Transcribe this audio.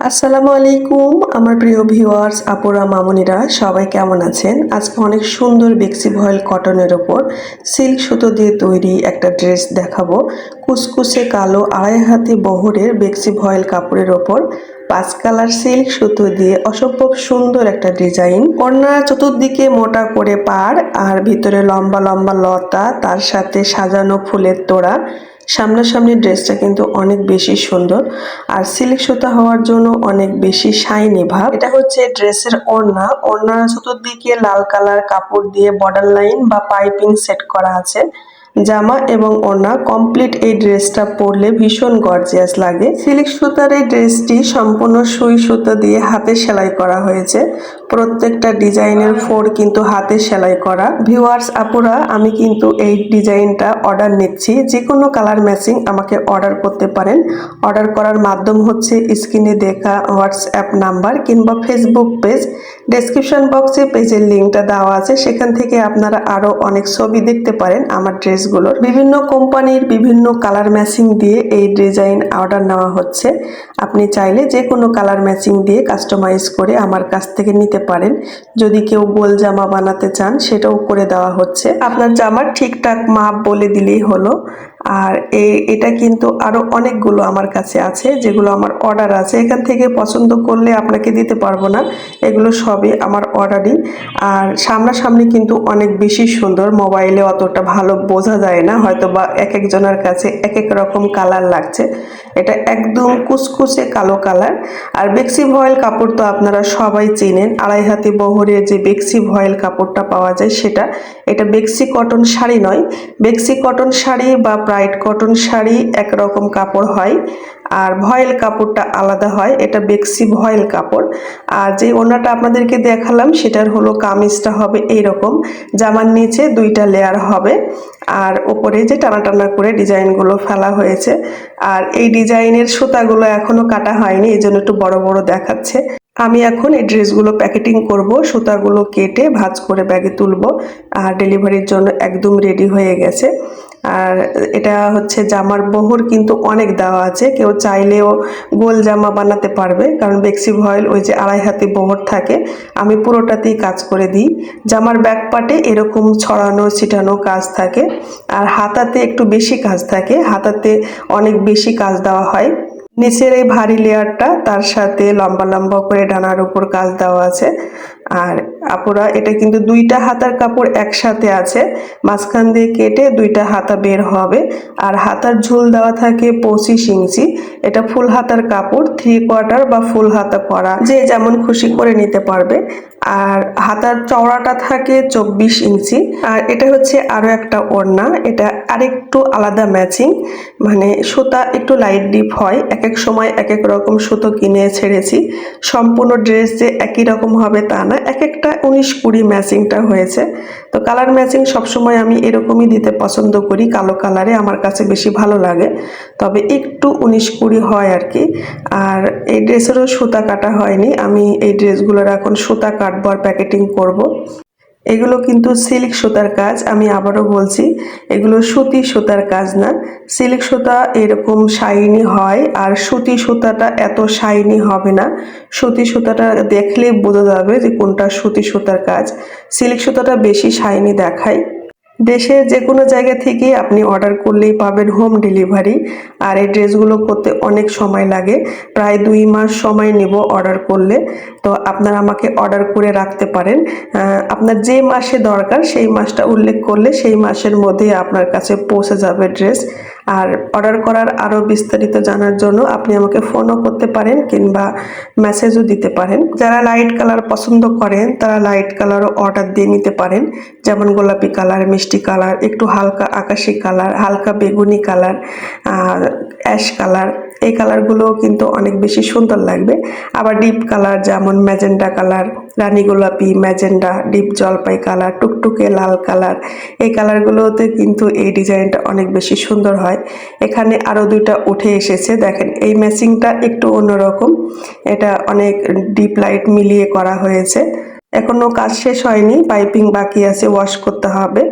আসসালামু আলাইকুম, আমার প্রিয় ভিউয়ার্স, আপুরা, মামুনিরা, সবাই কেমন আছেন? আজকে অনেক সুন্দর বেক্সি ভয়েল কটনের ওপর সিল্ক সুতো দিয়ে তৈরি একটা ড্রেস দেখাবো। কুসকুসে কালো আড়াই হাতি বহরের বেক্সি ভয়েল কাপড়ের ওপর পাঁচ কালার সিল্ক সুতো দিয়ে অসম্ভব সুন্দর একটা ডিজাইন। কন্যা চতুর্দিকে মোটা করে পাড় আর ভিতরে লম্বা লম্বা লতা, তার সাথে সাজানো ফুলের তোড়া। সামনাসামনি ড্রেসটা কিন্তু অনেক বেশি সুন্দর। আর সিল্ক সুতা হওয়ার জন্য অনেক বেশি শাইনি ভাব। এটা হচ্ছে ড্রেসের ওড়না। ওড়নার চতুর্দিকে লাল কালার কাপড় দিয়ে বর্ডার লাইন বা পাইপিং সেট করা আছে। জামা এবং ওড়না। কমপ্লিট এই ড্রেসটা পরলে ভীষণ গর্জিয়াস লাগে। সিল্ক সুতার এই ড্রেসটি সম্পূর্ণ সুই সুতো দিয়ে হাতে সেলাই করা হয়েছে। প্রত্যেকটা ডিজাইনের ফোর কিন্তু হাতে সেলাই করা। ভিউয়ার্স, আপুরা, আমি কিন্তু এই ডিজাইনটা অর্ডার নিচ্ছি। যে কোনো কালার ম্যাচিং আমাকে অর্ডার করতে পারেন। অর্ডার করার মাধ্যম হচ্ছে স্ক্রিনে দেখা হোয়াটসঅ্যাপ নাম্বার কিংবা ফেসবুক পেজ। ডেসক্রিপশন বক্সে পেজের লিঙ্কটা দেওয়া আছে। সেখান থেকে আপনারা আরও অনেক ছবি দেখতে পারেন আমার ড্রেসগুলোর বিভিন্ন কোম্পানির বিভিন্ন কালার ম্যাচিং দিয়ে এই ডিজাইন অর্ডার নেওয়া হচ্ছে। আপনি চাইলে যে কোনো কালার ম্যাচিং দিয়ে কাস্টমাইজ করে আমার কাছ থেকে নিতে পারেন। যদি কেউ গোল জামা বানাতে চান, সেটাও করে দেওয়া হচ্ছে। আপনার জামার ঠিকঠাক মাপ বলে দিলেই হলো। আর এটা কিন্তু আরও অনেকগুলো আমার কাছে আছে, যেগুলো আমার অর্ডার আছে। এখান থেকে পছন্দ করলে আপনাকে দিতে পারব না। এগুলো সবই আমার অর্ডারই আর সামনাসামনি কিন্তু অনেক বেশি সুন্দর। মোবাইলে অতটা ভালো বোঝা যায় না হয়তো বা এক একজনের কাছে এক এক রকম কালার লাগছে। এটা একদম কুচকুচে কালো কালার। আর বেক্সি ভয়েল কাপড় তো আপনারা সবাই চেনেন, আড়াই হাতি বহরের যে বেক্সি ভয়েল কাপড়টা পাওয়া যায় সেটা। এটা বেক্সি কটন শাড়ি নয়, বেক্সি কটন শাড়ি বা ব্রাইট কটন শাড়ি একরকম কাপড় হয়। আর ভয়েল কাপড়টা আলাদা হয়, এটা বেক্সি ভয়েল কাপড়। আর যে ওনাটা আপনাদেরকে দেখালাম, সেটার হলো কামিজটা হবে এই রকম জামার নিচে দুইটা লেয়ার হবে। আর ওপরে যে টানা টানা করে ডিজাইনগুলো ফেলা হয়েছে। আর এই ডিজাইনের সুতাগুলো এখনও কাটা হয়নি, এই জন্য একটু বড় বড় দেখাচ্ছে। আমি এখন এই ড্রেসগুলো প্যাকেটিং করব, সুতাগুলো কেটে ভাঁজ করে ব্যাগে তুলব। আর ডেলিভারির জন্য একদম রেডি হয়ে গেছে। আর এটা হচ্ছে জামার বহর কিন্তু অনেক দেওয়া আছে। কেউ চাইলেও গোল জামা বানাতে পারবে, কারণ বেক্সি ভয়েল ওই যে আড়াই হাতে বহর থাকে, আমি পুরোটাতেই কাজ করে দিই। জামার ব্যাক পার্টে এরকম ছড়ানো, ছিটানো কাজ থাকে, আর হাতাতে একটু বেশি কাজ থাকে, হাতাতে অনেক বেশি কাজ দেওয়া হয়। নিচের এই ভারী লেয়ারটা তার সাথে লম্বা লম্বা করে ডানার উপর কাজ দেওয়া আছে। আর আপুরা, এটা কিন্তু দুইটা হাতার কাপড় একসাথে আছে। মাঝখান দিয়ে কেটে দুইটা হাতা বের হবে। আর হাতার ঝুল দেওয়া থাকে পঁচিশ ইঞ্চি। এটা ফুল হাতার কাপড় থ্রি কোয়ার্টার বা ফুল হাতা করা। যে যেমন খুশি করে নিতে পারবে। আর হাতার চওড়াটা থাকে চব্বিশ ইঞ্চি। আর এটা হচ্ছে আরও একটা ওড়না। এটা আরেকটু আলাদা ম্যাচিং মানে সুতা একটু লাইট ডিপ হয়। এক এক সময় এক এক রকম সুতো কিনে ছেড়েছি। সম্পূর্ণ ড্রেস যে একই রকম হবে তা না। এক একটা উনিশ কুড়ি ম্যাচিংটা হয়েছে। তো কালার ম্যাচিং সবসময় আমি এরকমই দিতে পছন্দ করি। কালো কালারে আমার কাছে বেশি ভালো লাগে। তবে একটু উনিশ কুড়ি হয় আর কি। আর এই ড্রেসেরও সুতা কাটা হয়নি। আমি এই ড্রেসগুলোর এখন সুতা কাটবো আর প্যাকেটিং করব। এগুলো কিন্তু সিল্ক সুতার কাজ, আমি আবারও বলছি, এগুলো সুতি সুতার কাজ না। সিল্ক সুতা এরকম শাইনি হয় আর সুতি সুতাটা এত শাইনি হবে না। সুতি সুতাটা দেখলেই বোঝা যাবে যে কোনটা সুতি সুতার কাজ। সিল্ক সুতাটা বেশি শাইনি দেখায়। দেশের যে কোনো জায়গা থেকে আপনি অর্ডার করলেই পাবেন হোম ডেলিভারি আর এই ড্রেসগুলো করতে অনেক সময় লাগে। প্রায় দুই মাস সময় নেব অর্ডার করলে। তো আপনারা আমাকে অর্ডার করে রাখতে পারেন। আপনার যে মাসে দরকার সেই মাসটা উল্লেখ করলে সেই মাসের মধ্যে আপনার কাছে পৌঁছে যাবে ড্রেস আর অর্ডার করার আরও বিস্তারিত জানার জন্য আপনি আমাকে ফোনও করতে পারেন কিংবা মেসেজও দিতে পারেন। যারা লাইট কালার পছন্দ করেন, তারা লাইট কালারও অর্ডার দিয়ে নিতে পারেন। যেমন গোলাপি কালার মিষ্টি কালার একটু হালকা আকাশি কালার হালকা বেগুনি কালার অ্যাশ কালার এই কালারগুলোও কিন্তু অনেক বেশি সুন্দর লাগবে। আবার ডিপ কালার যেমন ম্যাজেন্ডা কালার, রানী গোলাপি ম্যাজেন্ডা ডিপ জলপাই কালার, টুকটুকে লাল কালার, এই কালারগুলোতে কিন্তু এই ডিজাইনটা অনেক বেশি সুন্দর হয়। এখানে আরও দুইটা উঠে এসেছে, দেখেন এই ম্যাচিংটা একটু অন্যরকম। এটা অনেক ডিপ লাইট মিলিয়ে করা হয়েছে। এখনও কাজ শেষ হয়নি, পাইপিং বাকি আছে, ওয়াশ করতে হবে।